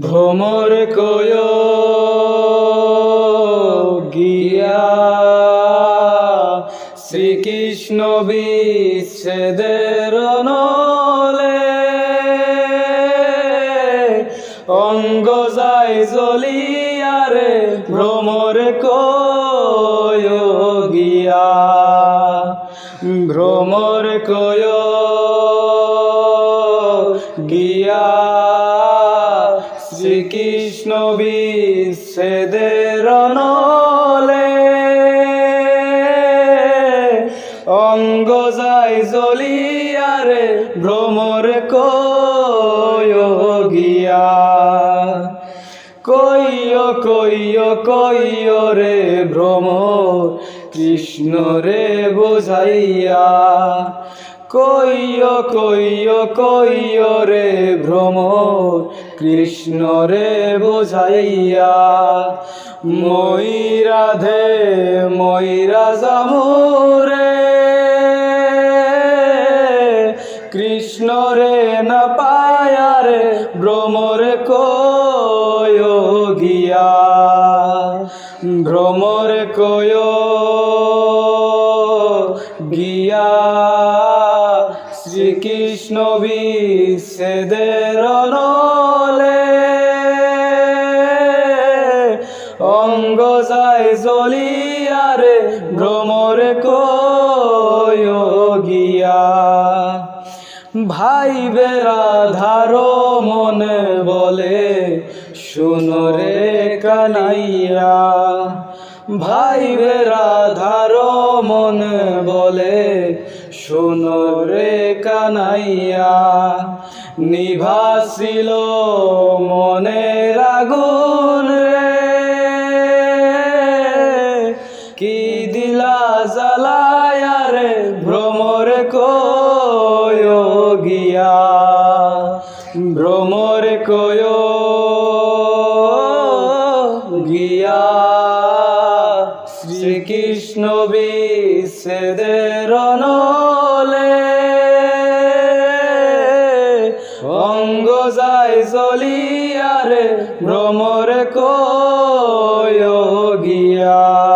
ভ্রমর কয় গিয়া শ্রীকৃষ্ণ বিচ্ছেদের নলে অঙ্গ যায় জ্বলিয়ারে ভ্রমর কয় গিয়া ভ্রমর কয় শ্রীকৃষ্ণ বিচ্ছেদের নলে। অঙ্গ যায় জ্বলিয়ারে ভ্রমর কয়গিয়া কইয় কইয় কইয় রে ভ্রমর, কৃষ্ণ রে বোঝাইয়া। কইয় কইয় কইয় রে ভ্রমর, কৃষ্ণ রে বোঝাইয়া। মই রাধে মই রাজামুরে কৃষ্ণ রে না পায়ারে ভ্রমর কয় গিয়া। ভ্রমর কয় গিয়া। শ্রীকৃষ্ণ বিচ্ছেদের নলে অঙ্গ যায় জ্বলিয়ারে ভ্রমর কয় ভাই বেরাধারো মনে বলে, শুনো রে কানাইয়া। ভাই বেরাধারো মনে বলে শুনো রে কানাইয়া, নিভাসিল মনের আগুন রে। কি দিলা জ্বালায়া রে ভ্রমর কয় গিয়া ভ্রমর কয় শ্রীকৃষ্ণ বিচ্ছেদের নলে অঙ্গ যায় জ্বলিয়ারে ভ্রমর কয় গিয়া।